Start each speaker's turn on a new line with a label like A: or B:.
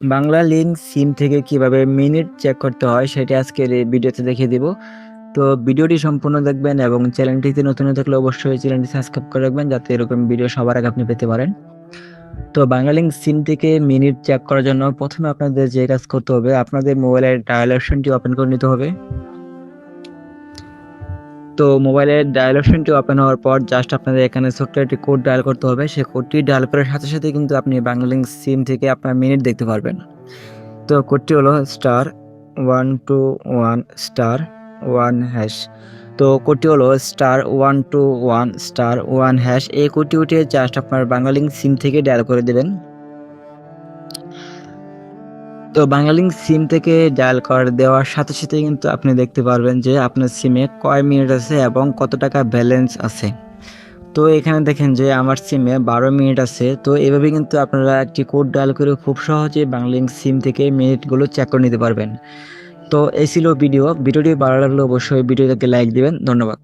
A: Bangla link সিম থেকে কীভাবে minute check করতে হয় সেটা আজকের এই ভিডিওতে দেখিয়ে দিব। তো ভিডিওটি সম্পূর্ণ দেখবেন এবং চ্যানেলটিতে নতুন থাকলে অবশ্যই চ্যানেলটি সাবস্ক্রাইব করে রাখবেন যাতে এরকম ভিডিও সবার আগে আপনি পেতে পারেন। তো বাংলা লিঙ্ক সিম থেকে মিনিট চেক করার জন্য প্রথমে আপনাদের যে কাজ করতে হবে, আপনাদের মোবাইলের ডায়াল অপশনটি ওপেন করে নিতে হবে। তো মোবাইলের ডায়াল অপশনটি ওপেন হওয়ার পর জাস্ট আপনাদের এখানে ছোট্ট একটি কোড ডায়াল করতে হবে। সেই কোডটি ডায়াল করার সাথে সাথে কিন্তু আপনি বাংলালিংক সিম থেকে আপনার মিনিট দেখতে পারবেন। তো কোডটি হলো star one two one star one hash তো কোডটি হলো star one two one star one hash এই কোডটি উঠিয়ে জাস্ট আপনার বাংলালিংক সিম থেকে ডায়াল করে দেবেন। তো বাংলালিংক সিম থেকে ডায়াল করে দেওয়ার সাথে সাথে কিন্তু আপনি দেখতে পারবেন যে আপনার সিমে কয় মিনিট আছে এবং কত টাকা ব্যালেন্স আছে। তো এখানে দেখেন যে আমার সিমে বারো মিনিট আছে। তো এভাবে কিন্তু আপনারা একটি কোড ডায়াল করে খুব সহজে বাংলালিংক সিম থেকে মিনিটগুলো চেক করে নিতে পারবেন। তো এই ছিল ভিডিও। ভিডিওটি ভালো লাগলে অবশ্যই ভিডিওটাকে লাইক দিবেন। ধন্যবাদ।